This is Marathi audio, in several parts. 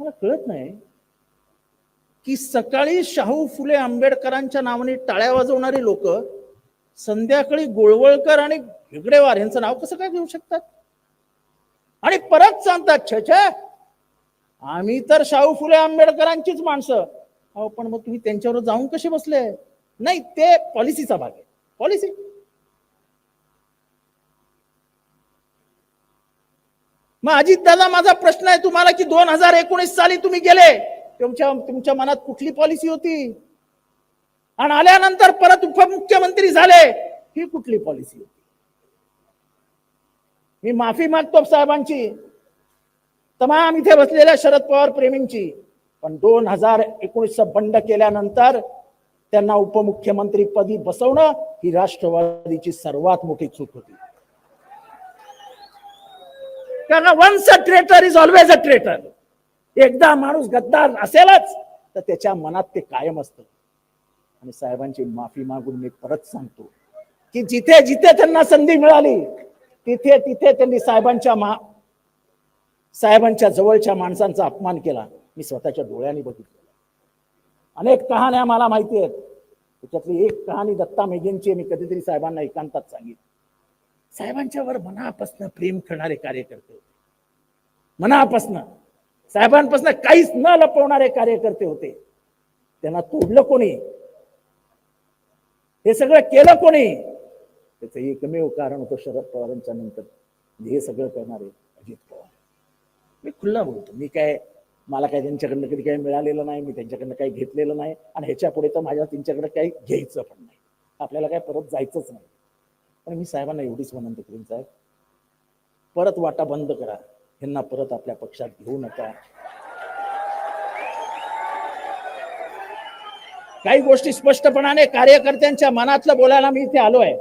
मला कळत नाही की सकाळी शाहू फुले आंबेडकरांच्या नावाने टाळ्या वाजवणारी लोक संध्याकाळी गोळवळकर आणि हेगडेवार यांचं नाव कसं काय घेऊ शकतात? आणि परत सांगतात छ आम्ही तर शाहू फुले आंबेडकरांचीच माणसं. अहो पण मग तुम्ही त्यांच्यावर जाऊन कसे बसले? नाही ते पॉलिसीचा भाग आहे. पॉलिसी. मग अजितदादा माझा प्रश्न आहे तुम्हाला की दोन हजार एकोणीस साली तुम्ही गेले तुमच्या तुमच्या मनात कुठली पॉलिसी होती? आणि आल्यानंतर परत उपमुख्यमंत्री झाले ही कुठली पॉलिसी होती? मी माफी मागतो साहेबांची. तमाम इथे बसलेल्या शरद पवार प्रेमींची. पण दोन हजार एकोणीस बंड केल्यानंतर त्यांना उपमुख्यमंत्री पदी बसवणं ही राष्ट्रवादीची सर्वात मोठी चूक होती. कारण once a traitor is always a traitor एकदा माणूस गद्दार असेलच तर त्याच्या मनात ते कायम असतं. आणि साहेबांची माफी मागून मी परत सांगतो की जिथे जिथे त्यांना संधी मिळाली तिथे तिथे त्यांनी साहेबांच्या मा साहेबांच्या जवळच्या माणसांचा अपमान केला. मी स्वतःच्या डोळ्यांनी बघितलं. अनेक कहाण्या मला माहिती आहेत. त्याच्यातली एक कहाणी दत्ता मेघेंची मी कधीतरी साहेबांना एकांतात सांगितली साहेबांच्यावर मनापासनं प्रेम करणारे कार्यकर्ते होते. मनापासनं. साहेबांपासून काहीच न लपवणारे कार्यकर्ते होते. त्यांना तोडलं कोणी? हे सगळं केलं कोणी? त्याचं एकमेव कारण होतं शरद पवारांच्या नंतर. म्हणजे हे सगळं करणारे अजित पवार. मी खुल्ला बोलतो. मी काय मला काय त्यांच्याकडनं कधी काही मिळालेलं नाही मी त्यांच्याकडनं काही घेतलेलं नाही आणि ह्याच्या पुढे तर माझ्या त्यांच्याकडे काही घ्यायचं पण नाही. आपल्याला काय परत जायचंच नाही. पण मी साहेबांना एवढीच विनंती करीन साहेब परत वाटा बंद करा. ह्यांना परत आपल्या पक्षात घेऊ नका. काही गोष्टी स्पष्टपणाने कार्यकर्त्यांच्या मनातलं बोलायला मी इथे आलो आहे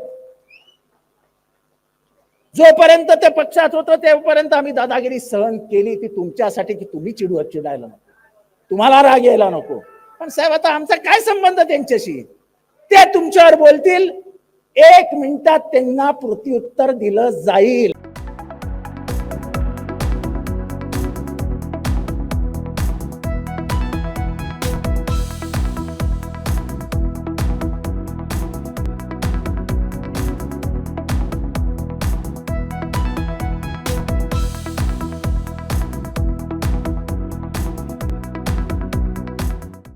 जोपर्यंत ते पक्षात होतं तेपर्यंत आम्ही दादागिरी सहन केली ती तुमच्यासाठी की तुम्ही चिडू चिडायला नको. तुम्हाला राग यायला नको. पण साहेब आता आमचा काय संबंध त्यांच्याशी? ते तुमच्यावर बोलतील एक मिनिटात त्यांना प्रत्युत्तर दिलं जाईल.